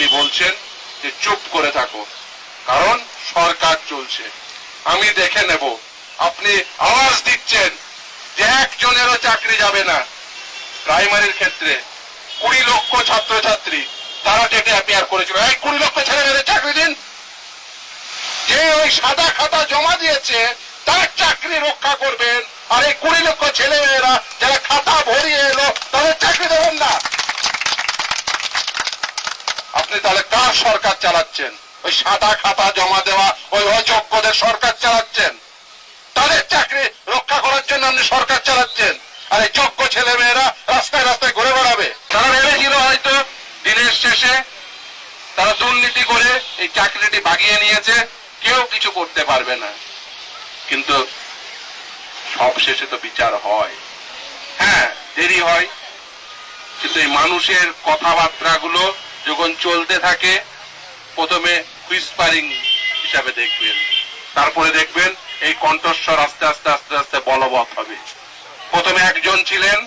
আপনি বলছেন যে চুপ করে থাকো কারণ সরকার চলছে। আমি দেখে নেব, আপনি আওয়াজ দিচ্ছেন যে একজনেরও চাকরি যাবে না। প্রাইমারির ক্ষেত্রে কুড়ি লক্ষ ছাত্রছাত্রী, তারা টেটে অ্যাপিয়ার করেছিল। এই কুড়ি লক্ষ ছেলে মেয়েদের চাকরি দিন। যে ওই সাদা খাতা জমা দিয়েছে, তার চাকরি রক্ষা করবেন। আর এই কুড়ি লক্ষ ছেলে মেয়েরা যারা খাতা ভরিয়ে এলো, তাদের চাকরি দেবেন না। আপনি তাহলে কার সরকার চালাচ্ছেন? ওই সাদা খাতা জমা দেওয়া, ওই অযোগ্যদের সরকার চালাচ্ছেন? তাদের চাকরি রক্ষা করার জন্য আপনি সরকার চালাচ্ছেন? আর এই যোগ্য ছেলে মেয়েরা রাস্তায় রাস্তায় ঘুরে বেড়াবে। তারা ভেবেছিল হয়তো দিনের শেষে তারা দুর্নীতি করে এই চাকরিটি বাগিয়ে নিয়েছে, কেউ কিছু করতে পারবে না। কিন্তু সব শেষে তো বিচার হয়। হ্যাঁ দেরি হয়। কিন্তু এই মানুষের কথাবার্তা গুলো যখন চলতে থাকে, প্রথমে হুইসপারিং হিসাবে দেখবেন। তারপরে দেখবেন এই কণ্ঠস্বর আস্তে আস্তে আস্তে আস্তে বলবৎ হবে। প্রথমে একজন ছিলেন,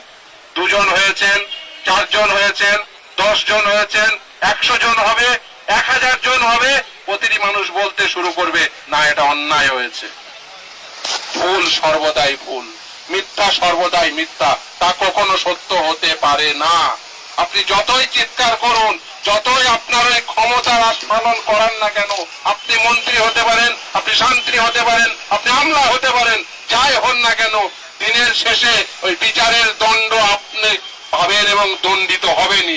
দুজন হয়েছেন, চারজন হয়েছেন দশ জন হয়েছেন, একশো জন হবে, এক হাজার জন হবে। প্রতিটি মানুষ বলতে শুরু করবে, না, এটা অন্যায় হয়েছে। ভুল সর্বদাই ভুল। মিথ্যা সর্বদাই মিথ্যা। তা কখনো সত্য হতে পারে না। আপনি যতই চিৎকার করুন, যতই আপনার ওই ক্ষমতার আস্ফালন করান না কেন, আপনি মন্ত্রী হতে পারেন, আপনি শান্তি হতে পারেন, আপনি আমলা হতে পারেন, যাই হন না কেন, দিনের শেষে ওই বিচারের দণ্ড আপনি পাবেন এবং দণ্ডিত হবেনই।